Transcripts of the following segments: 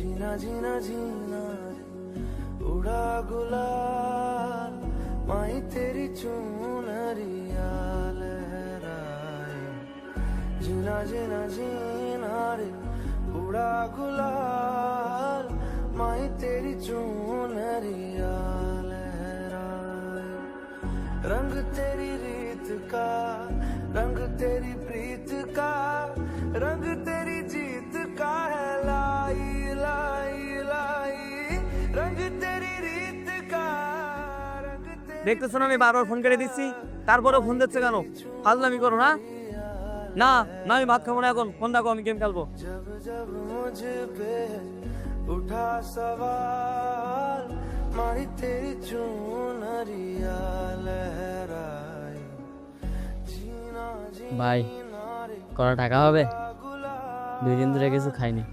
जीना जीना जीना रे उड़ा गुलाल माई तेरी चूनरिया लहराए जीना जीना जीना रे उड़ा गुलाल माई तेरी चूनरिया लहराए रंग तेरी रीत का रंग तेरी দেখতেছো না আমি বারবার ফোন করে দিচ্ছি, তারপরেও ফোন দিচ্ছে কেন? ফাজলামি করো না। না না, আমি ভাত খাব না এখন। ফোন দেখো, আমি গেম খেলব। উঠা মারি তেরি চুনরিয়া লহরাই ভাই, কটা টাকা হবে? দুই দিন ধরে কিছু খাইনি।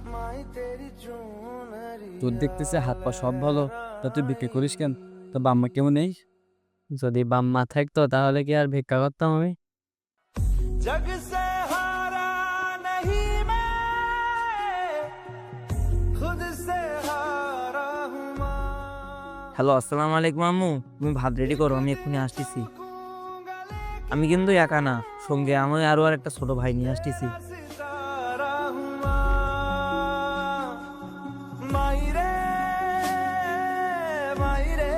তোর দেখতেছে হাত পা সব ভালো, তা তুই বিক্রি করিস কেন? তো বাম্মা কেমন নেই? যদি বাম মা থাকতো তাহলে কি আর ভিক্ষা করতাম আমি? হ্যালো আসসালামু আলাইকুম আম্মু। তুমি ভাত রেডি করো আমি এক্ষুনি আসতেছি। আমি কিন্তু একা না সঙ্গে আমি আরও আর একটা ছোট ভাই নিয়ে আসতেছি। মাইরে মাইরে।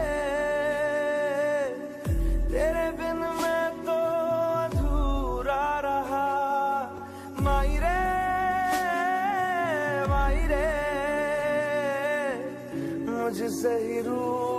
रे मुझसे ही रूठ